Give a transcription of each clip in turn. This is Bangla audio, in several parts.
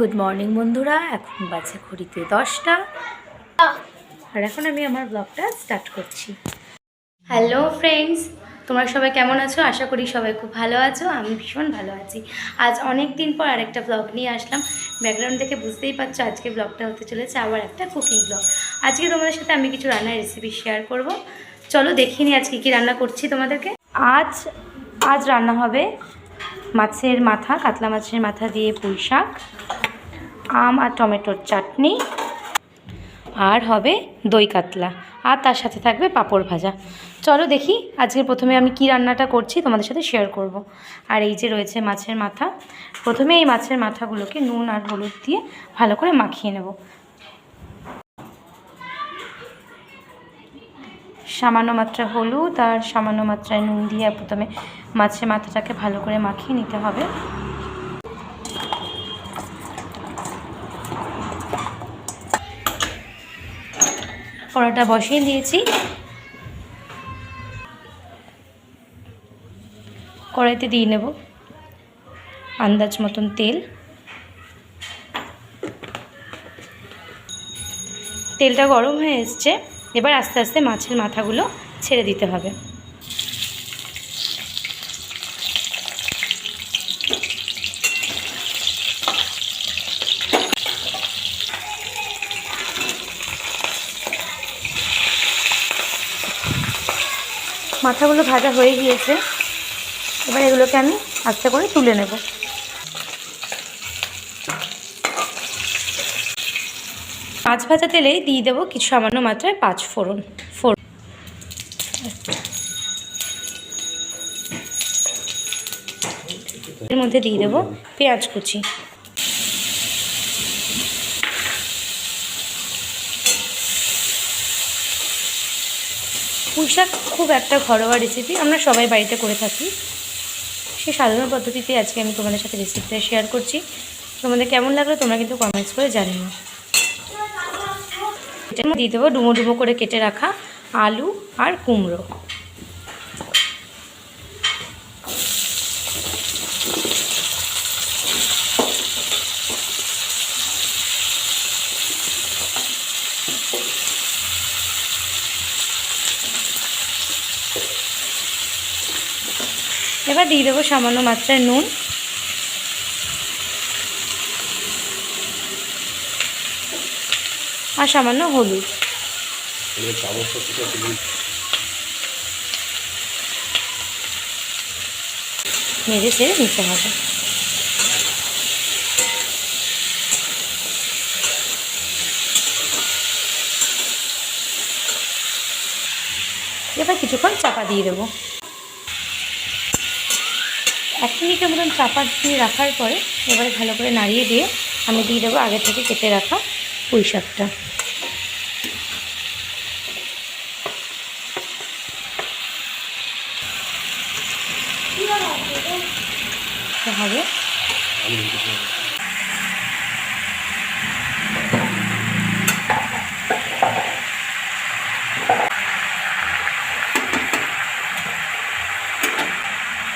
গুড মর্নিং বন্ধুরা। এখন বাজে ঘড়িতে দশটা। আর এখন আমি আমার ব্লগটা স্টার্ট করছি। হ্যালো ফ্রেন্ডস তোমরা সবাই কেমন আছো? আশা করি সবাই খুব ভালো আছো। আমি ভীষণ ভালো আছি। আজ অনেক দিন পর আরেকটা ব্লগ নিয়ে আসলাম। ব্যাকগ্রাউন্ড দেখে বুঝতেই পারছ, আজকে ব্লগটা হতে চলেছে আবার একটা কুকিং ব্লগ আজকে তোমাদের সাথে আমি কিছু রান্নার রেসিপি শেয়ার করব। চলো দেখিনি আজকে কী রান্না করছি তোমাদেরকে। আজ আজ রান্না হবে মাছের মাথা, কাতলা মাছের মাথা দিয়ে পুঁই শাক। আম আর টমেটোর চাটনি। আর হবে দই কাতলা। আর তার সাথে থাকবে পাঁপড় ভাজা। চলো দেখি আজকে প্রথমে আমি কি রান্নাটা করছি তোমাদের সাথে শেয়ার করব। আর এই যে রয়েছে মাছের মাথা। প্রথমে এই মাছের মাথাগুলোকে নুন আর হলুদ দিয়ে ভালো করে মাখিয়ে নেব। সামান্য মাত্রা হলুদ আর সামান্য মাত্রায় নুন দিয়ে প্রথমে মাছের মাথাটাকে ভালো করে মাখিয়ে নিতে হবে। কড়াটা বসিয়ে দিয়েছি। কড়াইতে দিয়ে নেব আন্দাজ মতন তেল। তেলটা গরম হয়ে এসছে। এবার আস্তে আস্তে মাছের মাথাগুলো ছেড়ে দিতে হবে। মাথাগুলো ভাজা হয়ে গিয়েছে। এবার এগুলোকে আমি আস্তে করে তুলে নেব। মাছ ভাজা তেলেই দিয়ে দেবো কিছু সামান্য মাত্রায় পাঁচ ফোড়ন। ফোড়ন। এর মধ্যে দিয়ে দেবো পেঁয়াজ কুচি। পুঁই শাক খুব একটা ঘরোয়া রেসিপি আমরা সবাই বাড়িতে করে থাকি। সে সাধারণ পদ্ধতিতে আজকে আমি তোমাদের সাথে রেসিপিটা শেয়ার করছি। তোমাদের কেমন লাগল তোমরা কিন্তু কমেন্টস করে জানিও। এটার দিয়ে দেবো ডুমো ডুমো করে কেটে রাখা আলু আর কুমড়ো। এবার দিয়ে দেবো সামান্য মাত্রায় নুন। আর সামান্য হলুদ। নেড়ে ছেড়ে নিতে হবে। এবার কিছুক্ষণ চাপা দিয়ে দেবো। এক মিনিটের মতন চাপা দিয়ে রাখার পরে এবারে ভালো করে নাড়িয়ে দিয়ে আমি দিয়ে দেবো আগে থেকে কেটে রাখা পুঁই শাকটা। হবে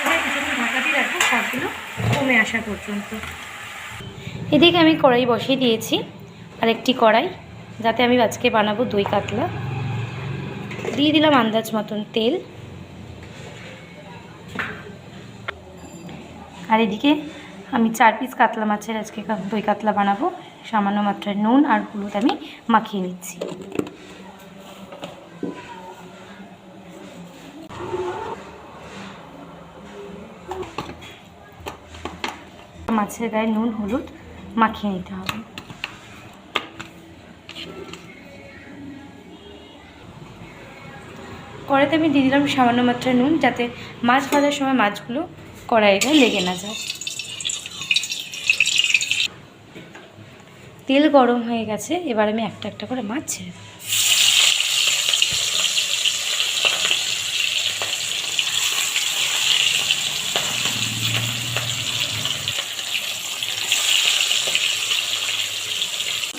এবার কিছুক্ষণ ঢাকা দিয়ে রাখব শাকগুলো কমে আসা পর্যন্ত। এদিকে আমি কড়াই বসিয়ে দিয়েছি আর একটি কড়াই, যাতে আমি আজকে বানাবো দই কাতলা। দিয়ে দিলাম আন্দাজ মতন তেল। আর এদিকে আমি চার পিস কাতলা মাছের আজকে দই কাতলা বানাবো। সামান্য মাত্রায় নুন আর হলুদ আমি মাখিয়ে নিচ্ছি। মাছের গায়ে নুন, হলুদ মাখিয়ে নিতে হবে। কড়াইতে আমি দিয়ে দিলাম সামান্য মাত্রায় নুন যাতে মাছ ভাজার সময় মাছগুলো কড়াইয়ে লেগে না যায়। তেল গরম হয়ে গেছে, এবার আমি একটা একটা করে মাছ ছেড়ে দেবো।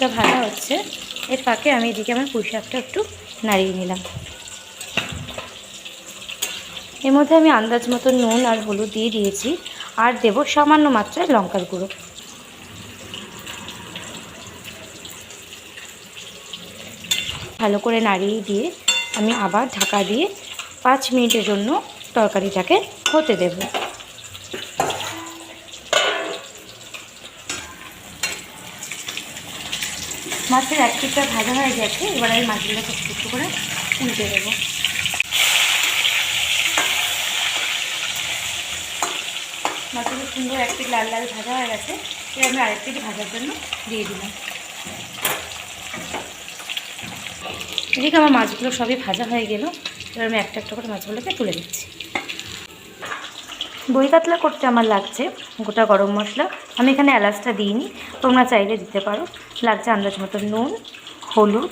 শাকটা ভালো হচ্ছে। এর ফাঁকে আমি এদিকে আমার পুঁই শাকটা একটু নাড়িয়ে নিলাম। এর মধ্যে আমি আন্দাজ মতো নুন আর হলুদ দিয়ে দিয়েছি। আর দেব সামান্য মাত্রায় লঙ্কার গুঁড়ো। ভালো করে নাড়িয়ে দিয়ে আমি আবার ঢাকা দিয়ে পাঁচ মিনিটের জন্য তরকারিটাকে হতে দেবো। মাছের এক পিঠটা ভাজা হয়ে গেছে, এবার আমি মাছগুলো একটু একটু করে উল্টে দেবো। মাছগুলো সুন্দর এক পিঠ লাল লাল ভাজা হয়ে গেছে, এবার আমি আরেক পিঠ ভাজার জন্য দিয়ে দিলাম। এদিকে আমার মাছগুলো সবই ভাজা হয়ে গেল, এবার আমি একটা একটা করে মাছগুলোকে তুলে দিচ্ছি। দই কাতলা করতে আমার লাগছে, গোটা গরম মশলা। আমি এখানে এলাচটা দিইনি, তোমরা চাইলে দিতে পারো। লাগছে আন্দাজ মতো নুন, হলুদ,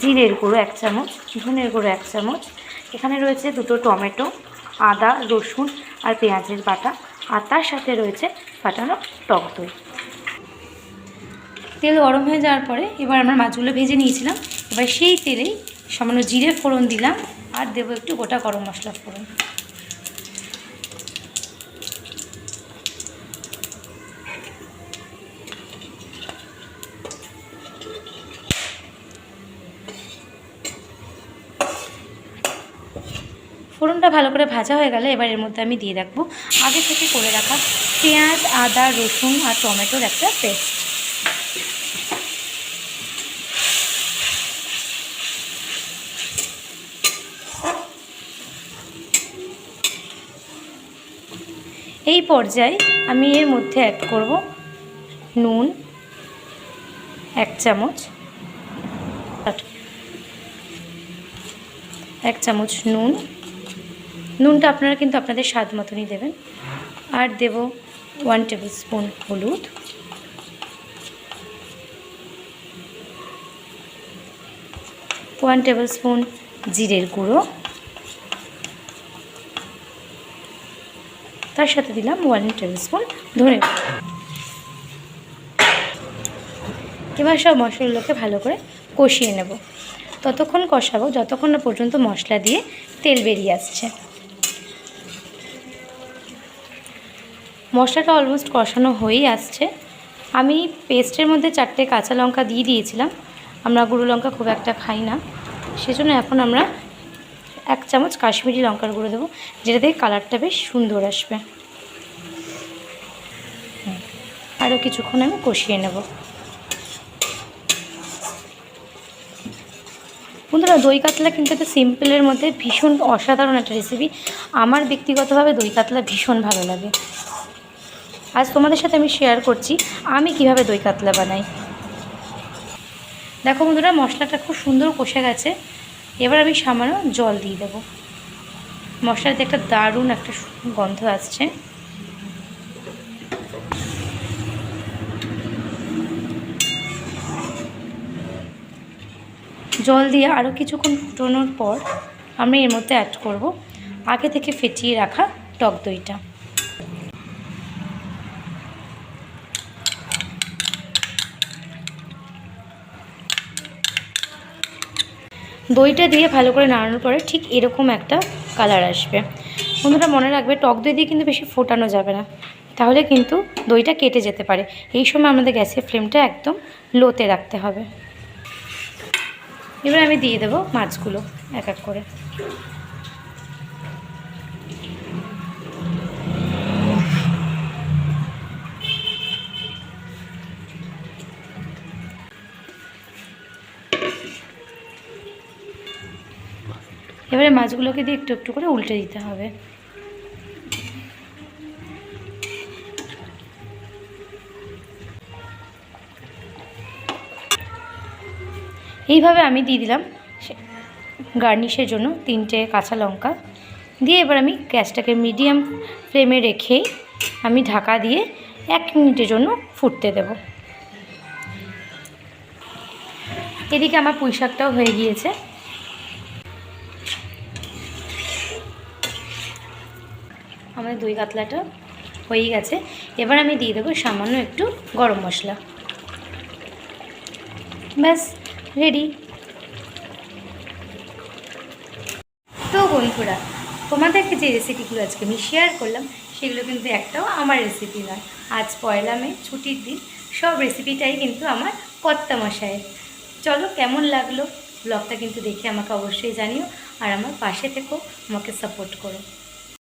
জিরের গুঁড়ো এক চামচ, ধনের গুঁড়ো এক চামচ। এখানে রয়েছে দুটো টমেটো, আদা, রসুন আর পেঁয়াজের বাটা, আর তার সাথে রয়েছে ফাটানো টক দই। তেল গরম হয়ে যাওয়ার পরে এবার আমরা মাছগুলো ভেজে নিয়েছিলাম। এবার সেই তেলেই সামান্য জিরে ফোড়ন দিলাম, আর দেবো একটু গোটা গরম মশলা ফোড়ন। ফোড়নটা ভালো করে ভাজা হয়ে গেলে এবার এর মধ্যে আমি দিয়ে রাখব আগে থেকে করে রাখা পেঁয়াজ, আদা, রসুন আর টমেটোর একটা পেস্ট। এই পর্যায়ে আমি এর মধ্যে অ্যাড করব নুন, এক চামচ এক চামচ নুন। নুনটা আপনারা কিন্তু আপনাদের স্বাদ মতনই দেবেন। আর দেব ওয়ান টেবিল স্পুন হলুদ। ওয়ান টেবিল স্পুন জিরের গুঁড়ো। তার সাথে দিলাম ওয়ান টেবিল স্পুন গুঁড়ো। এবার সব মশলাগুলোকে ভালো করে কষিয়ে নেব। ততক্ষণ কষাবো, যতক্ষণ না পর্যন্ত মশলা দিয়ে তেল বেরিয়ে আসছে। মশলাটা অলমোস্ট কষানো হয়েই আসছে। আমি পেস্টের মধ্যে চারটে কাঁচা লঙ্কা দিয়ে দিয়েছিলাম। আমরা গুঁড়ো লঙ্কা খুব একটা খাই না। সেজন্য এখন আমরা এক চামচ কাশ্মীরি লঙ্কার গুঁড়ো দেবো, যেটা দিয়ে কালারটা বেশ সুন্দর আসবে। আরও কিছুক্ষণ আমি কষিয়ে নেব। বন্ধুরা, দই কাতলা কিন্তু একটা সিম্পলের মধ্যে ভীষণ অসাধারণ একটা রেসিপি আমার ব্যক্তিগতভাবে দই কাতলা ভীষণ ভালো লাগে। আজ তোমাদের সাথে আমি শেয়ার করছি, আমি কীভাবে দই কাতলা বানাই। দেখো বন্ধুরা, মশলাটা খুব সুন্দর কষে গেছে। এবার আমি সামান্য জল দিয়ে দেবো। মশলাতে একটা দারুণ একটা গন্ধ আসছে। জল দিয়ে আরও কিছুক্ষণ ফুটানোর পর আমি এর মধ্যে অ্যাড করব। আগে থেকে ফেটিয়ে রাখা টক দইটা। দইটা দিয়ে ভালো করে নাড়ানোর পরে ঠিক এরকম একটা কালার আসবে। বন্ধুরা মনে রাখবে, টক দই দিয়ে কিন্তু বেশি ফোটানো যাবে না। তাহলে কিন্তু দইটা কেটে যেতে পারে। এই সময় আমাদের গ্যাসের ফ্লেমটা একদম লোতে রাখতে হবে। এবার আমি দিয়ে দেবো মাছগুলো এক এক করে। এবারে মাছগুলোকে দিয়ে একটু একটু করে উল্টে দিতে হবে। এইভাবে আমি দিয়ে দিলাম গার্নিশের জন্য তিনটে কাঁচা লঙ্কা। দিয়ে এবার আমি গ্যাসটাকে মিডিয়াম ফ্লেমে রেখেই আমি ঢাকা দিয়ে এক মিনিটের জন্য ফুটতে দেব। এদিকে আমার পুঁই শাকটাও হয়ে গিয়েছে। আমার দই কাতলাটা হয়ে গেছে। এবার আমি দিয়ে দেবো সামান্য একটু গরম মশলা। ব্যাস রেডি তো বন্ধুরা তোমাদেরকে যে রেসিপিগুলো আজকে আমি শেয়ার করলাম, সেগুলো কিন্তু একটাও আমার রেসিপি নয়। আজ পয়লা মে, ছুটির দিন, সব রেসিপিটাই কিন্তু আমার কর্তা চলো, কেমন লাগল? ব্লগটা কিন্তু দেখে আমাকে অবশ্যই জানিও, আর আমার পাশে থেকো, আমাকে সাপোর্ট করো।